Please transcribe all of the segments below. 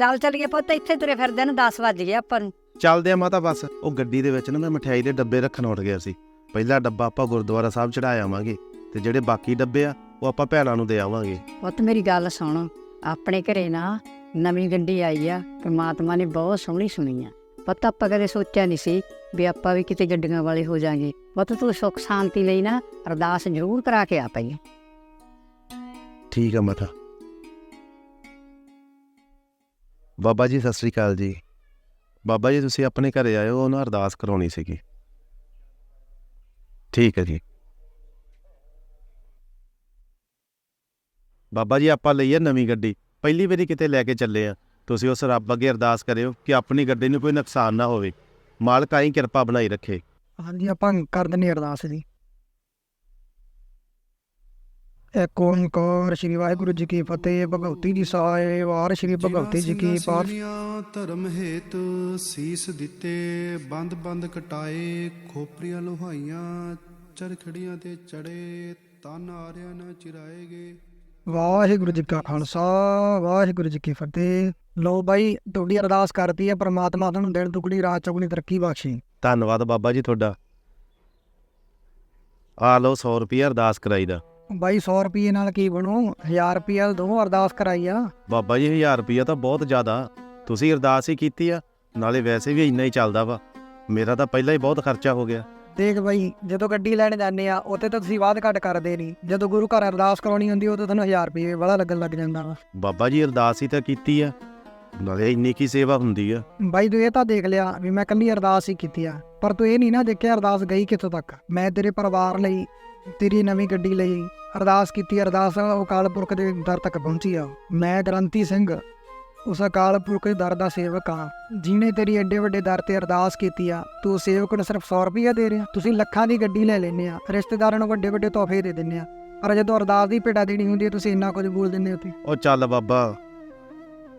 ਚੱਲ ਚੱਲੀਏ ਪੁੱਤ ਇੱਥੇ ਤੁਰੇ ਫਿਰਦੇ ਨੂੰ 10 ਵੱਜ ਗਏ ਆਪਾਂ ਨੂੰ। ਚੱਲਦੇ ਆ ਮਾਤਾ ਬਸ। ਉਹ ਗੱਡੀ ਦੇ ਵਿੱਚ ਨਾ ਮੈਂ ਮਠਿਆਈ ਦੇ ਡੱਬੇ ਰੱਖਣ ਉੱਠ ਗਿਆ ਸੀ। ਪਹਿਲਾ ਡੱਬਾ ਆਪਾਂ ਗੁਰਦੁਆਰਾ ਸਾਹਿਬ ਚੜਾ ਆਵਾਂਗੇ ਤੇ ਜਿਹੜੇ ਬਾਕੀ ਡੱਬੇ ਆ ਉਹ ਆਪਾਂ ਭੈਣਾਂ ਨੂੰ ਦੇ ਆਵਾਂਗੇ। ਪੁੱਤ ਮੇਰੀ ਗੱਲ ਸੁਣ। ਆਪਣੇ ਘਰੇ ਨਾ ਨਵੀਂ ਗੱਡੀ ਆਈ ਆ ਪਰਮਾਤਮਾ ਨੇ ਬਹੁਤ ਸੋਹਣੀ ਸੁਣੀ ਆ। ਪਤਾ ਆਪਾਂ ਕਦੇ ਸੋਚਿਆ ਨਹੀਂ ਸੀ ਵੀ ਆਪਾਂ ਵੀ ਕਿਤੇ ਗੱਡੀਆਂ ਵਾਲੇ ਹੋ ਜਾਾਂਗੇ। ਪੁੱਤ ਤੂੰ ਸੁੱਖ ਸ਼ਾਂਤੀ ਲਈ ਨਾ ਅਰਦਾਸ ਜ਼ਰੂਰ ਕਰਾ ਕੇ ਆ ਪਈ। ਠੀਕ ਆ ਮਾਤਾ। ਬਾਬਾ ਜੀ, ਸਤਿ ਸ੍ਰੀ ਅਕਾਲ ਜੀ। ਬਾਬਾ ਜੀ, ਤੁਸੀਂ ਆਪਣੇ ਘਰੇ ਆਏ ਹੋ ਉਹਨਾਂ ਅਰਦਾਸ ਕਰਾਉਣੀ ਸੀਗੀ। ਠੀਕ ਹੈ ਜੀ। ਬਾਬਾ ਜੀ, ਆਪਾਂ ਲਈ ਆ ਨਵੀਂ ਗੱਡੀ। ਪਹਿਲੀ ਵਾਰੀ ਕਿਤੇ ਲੈ ਕੇ ਚੱਲੇ ਆ। ਤੁਸੀਂ ਉਸ ਰੱਬ ਅੱਗੇ ਅਰਦਾਸ ਕਰਿਓ ਕਿ ਆਪਣੀ ਗੱਡੀ ਨੂੰ ਕੋਈ ਨੁਕਸਾਨ ਨਾ ਹੋਵੇ। ਮਾਲਕ ਆਈ ਕਿਰਪਾ ਬਣਾਈ ਰੱਖੇ। ਹਾਂਜੀ, ਆਪਾਂ ਕਰ ਦਿੰਦੇ ਅਰਦਾਸ ਜੀ। ਏਕ ਓੰਕਾਰ ਸ਼੍ਰੀ ਵਾਹਿਗੁਰੂ ਜੀ ਕੀ ਫਤਿਹ ਭਗਵਤੀ ਜੀ ਸਹਾਇ ਵਾਰ ਸ਼੍ਰੀ ਭਗਵਤੀ ਜੀ ਕੀ ਪਾਠ। ਧਰਮ ਹੇਤ ਸੀਸ ਦਿੱਤੇ ਬੰਦ ਬੰਦ ਕਟਾਏ ਖੋਪਰੀਆਂ ਲੋਹਾਈਆਂ ਚਰਖੜੀਆਂ ਤੇ ਚੜੇ ਤਨ ਆਰਿਆਂ ਨਾ ਚਿਰਾਏਗੇ ਵਾਹਿਗੁਰੂ ਜੀ ਕਾ ਖਾਲਸਾ ਵਾਹਿਗੁਰੂ ਜੀ ਕੀ ਫਤਿਹ। ਲੋ ਬਾਈ ਤੁਹਾਡੀ ਅਰਦਾਸ ਕਰਤੀ ਹੈ ਪ੍ਰਮਾਤਮਾ ਤੁਹਾਨੂੰ ਦਿਨ ਦੁਗਣੀ ਰਾਤ ਚੌਗਣੀ ਤਰੱਕੀ ਬਖਸ਼ੇ। ਧੰਨਵਾਦ ਬਾਬਾ ਜੀ ਤੁਹਾਡਾ। ਆ ਲਓ 100 ਰੁਪਏ ਅਰਦਾਸ ਕਰਾਈ ਦਾ। ਬਾਈ 100 ਰੁਪਏ ਨਾਲ ਕੀ ਬਣੂ? 1000 ਰੁਪਏ ਦੋ ਅਰਦਾਸ ਕਰਾਈ ਆ। ਬਾਬਾ ਜੀ 1000 ਰੁਪਿਆ ਤਾਂ ਬਹੁਤ ਜ਼ਿਆਦਾ। ਤੁਸੀਂ ਅਰਦਾਸ ਹੀ ਕੀਤੀ ਆ ਨਾਲੇ ਵੈਸੇ ਵੀ ਇੰਨਾ ਹੀ ਚੱਲਦਾ ਵਾ। ਮੇਰਾ ਤਾਂ ਪਹਿਲਾਂ ਹੀ ਬਹੁਤ ਖਰਚਾ ਹੋ ਗਿਆ। ਦੇਖ ਬਾਈ ਜਦੋਂ ਗੱਡੀ ਲੈਣ ਜਾਂਦੇ ਆ ਉੱਥੇ ਤਾਂ ਤੁਸੀਂ ਬਾਅਦ ਘੱਟ ਕਰਦੇ ਨਹੀਂ। ਜਦੋਂ ਗੁਰੂ ਘਰ ਅਰਦਾਸ ਕਰਾਉਣੀ ਹੁੰਦੀ ਉਦੋਂ ਤੁਹਾਨੂੰ 1000 ਰੁਪਏ ਵਾਲਾ ਲੱਗਣ ਲੱਗ ਜਾਂਦਾ ਵਾ। ਬਾਬਾ ਜੀ ਅਰਦਾਸ ਹੀ ਤਾਂ ਕੀਤੀ ਆ। ਨਾਲੇ ਇੰਨੀ ਕੀ ਸੇਵਾ ਹੁੰਦੀ ਆ। ਬਾਈ ਤੂੰ ਇਹ ਤਾਂ ਦੇਖ ਲਿਆ ਵੀ ਮੈਂ ਕੱਲੀ ਅਰਦਾਸ ਹੀ ਕੀਤੀ ਆ। ਪਰ ਤੂੰ ਇਹ ਨਹੀਂ ਨਾ ਦੇਖਿਆ ਅਰਦਾਸ ਗਈ ਕਿੱਥੋਂ ਤੱਕ? ਮੈਂ ਤੇਰੇ ਪਰਿਵਾਰ ਲਈ ਤੇਰੀ ਨਵੀਂ ਗੱਡੀ ਲਈ ਅਰਦਾਸ ਕੀਤੀ ਅਰਦਾਸ ਉਹ ਅਕਾਲ ਪੁਰਖ ਦੇ ਦਰ ਤੱਕ ਪਹੁੰਚੀ ਆ। ਮੈਂ ਗ੍ਰੰਥੀ ਸਿੰਘ ਉਸ ਅਕਾਲ ਪੁਰਖ ਦੇ ਦਰ ਦਾ ਸੇਵਕ ਆ ਜਿਹਨੇ ਤੇਰੀ ਐਡੇ ਵੱਡੇ ਦਰ ਤੇ ਅਰਦਾਸ ਕੀਤੀ ਆ ਤੂੰ ਸੇਵਕ ਨੂੰ ਸਿਰਫ 100 ਰੁਪਏ ਦੇ ਰਿਹਾ। ਤੁਸੀਂ ਲੱਖਾਂ ਦੀ ਗੱਡੀ ਲੈ ਲੈਨੇ ਆ ਰਿਸ਼ਤੇਦਾਰਾਂ ਨੂੰ ਵੱਡੇ ਵੱਡੇ ਤੋਹਫੇ ਦੇ ਦਿੰਨੇ ਆ। ਪਰ ਜਦੋਂ ਅਰਦਾਸ ਦੀ ਭੇਟਾ ਦੇਣੀ ਹੁੰਦੀ ਹੈ ਤੁਸੀਂ ਇੰਨਾ ਕੁਝ ਬੋਲ ਦਿੰਦੇ ਹੋ ਤੇ ਉਹ ਚੱਲ ਬਾਬਾ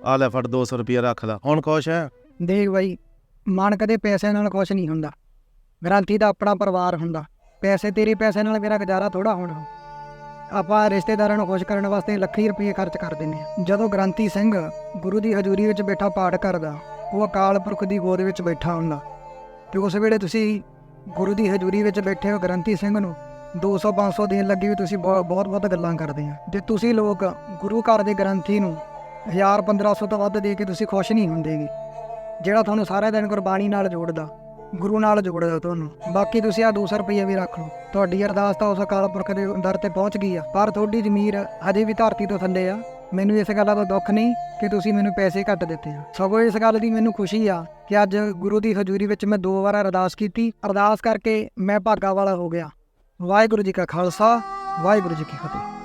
ਆ ਲੈ ਫੜ 200 ਰੁਪਿਆ ਰੱਖ ਲੈ। ਹੁਣ ਖੁਸ਼ ਹੈ ਦੇਖ ਬਾਈ ਮਨ ਕਦੇ ਪੈਸਿਆਂ ਨਾਲ ਕੁਛ ਨਹੀਂ ਹੁੰਦਾ। ਗ੍ਰੰਥੀ ਦਾ ਆਪਣਾ ਪਰਿਵਾਰ ਹੁੰਦਾ। ਪੈਸੇ ਤੇਰੇ ਪੈਸੇ ਨਾਲ ਮੇਰਾ ਗੁਜ਼ਾਰਾ ਥੋੜਾ ਹੋਣਾ। ਆਪਾਂ ਰਿਸ਼ਤੇਦਾਰਾਂ ਨੂੰ ਖੁਸ਼ ਕਰਨ ਵਾਸਤੇ ਲੱਖੀ ਰੁਪਏ ਖਰਚ ਕਰ ਦਿੰਦੇ ਹਾਂ। ਜਦੋਂ ਗ੍ਰੰਥੀ ਸਿੰਘ ਗੁਰੂ ਦੀ ਹਜ਼ੂਰੀ ਵਿੱਚ ਬੈਠਾ ਪਾਠ ਕਰਦਾ, ਉਹ ਅਕਾਲ ਪੁਰਖ ਦੀ ਗੋਦ ਵਿੱਚ ਬੈਠਾ ਹੁੰਦਾ। ਤੇ ਉਸ ਵੇਲੇ ਤੁਸੀਂ ਗੁਰੂ ਦੀ ਹਜ਼ੂਰੀ ਵਿੱਚ ਬੈਠੇ ਹੋ ਗ੍ਰੰਥੀ ਸਿੰਘ ਨੂੰ 200 500 ਦੇਣ ਲੱਗੇ ਵੀ ਤੁਸੀਂ ਬਹੁਤ ਬਹੁਤ ਗੱਲਾਂ ਕਰਦੇ ਆ ਜੇ ਤੁਸੀਂ ਲੋਕ ਗੁਰੂ ਘਰ ਦੇ ਗ੍ਰੰਥੀ ਨੂੰ 1000 1500 ਤੋਂ ਵੱਧ ਦੇ ਕੇ ਤੁਸੀਂ ਖੁਸ਼ ਨਹੀਂ ਹੁੰਦੇਗੇ, ਜਿਹੜਾ ਤੁਹਾਨੂੰ ਸਾਰਾ ਦਿਨ ਗੁਰਬਾਣੀ ਨਾਲ ਜੋੜਦਾ ਗੁਰੂ ਨਾਲ ਜੋੜ ਦਿਓ ਤੁਹਾਨੂੰ। ਬਾਕੀ ਤੁਸੀਂ ਆ 200 ਰੁਪਏ ਵੀ ਰੱਖ ਲਓ। ਤੁਹਾਡੀ ਅਰਦਾਸ ਤਾਂ ਉਸ ਅਕਾਲ ਪੁਰਖ ਦੇ ਦਰ ਤੇ ਪਹੁੰਚ ਗਈ ਆ। ਪਰ ਤੁਹਾਡੀ ਜ਼ਮੀਰ ਹਜੇ ਵੀ ਧਰਤੀ ਤੋਂ ਥੱਲੇ ਆ। ਮੈਨੂੰ ਇਸ ਗੱਲ ਦਾ ਦੁੱਖ ਨਹੀਂ ਕਿ ਤੁਸੀਂ ਮੈਨੂੰ ਪੈਸੇ ਘੱਟ ਦਿੱਤੇ ਆ। ਸਗੋਂ ਇਸ ਗੱਲ ਦੀ ਮੈਨੂੰ ਖੁਸ਼ੀ ਆ ਕਿ ਅੱਜ ਗੁਰੂ ਦੀ ਹਜ਼ੂਰੀ ਵਿੱਚ ਮੈਂ ਦੋ ਵਾਰ ਅਰਦਾਸ ਕੀਤੀ। ਅਰਦਾਸ ਕਰਕੇ ਮੈਂ ਭਾਗਾ ਵਾਲਾ ਹੋ ਗਿਆ। ਵਾਹਿਗੁਰੂ ਜੀ ਕਾ ਖਾਲਸਾ, ਵਾਹਿਗੁਰੂ ਜੀ ਕੀ ਫਤਿਹ।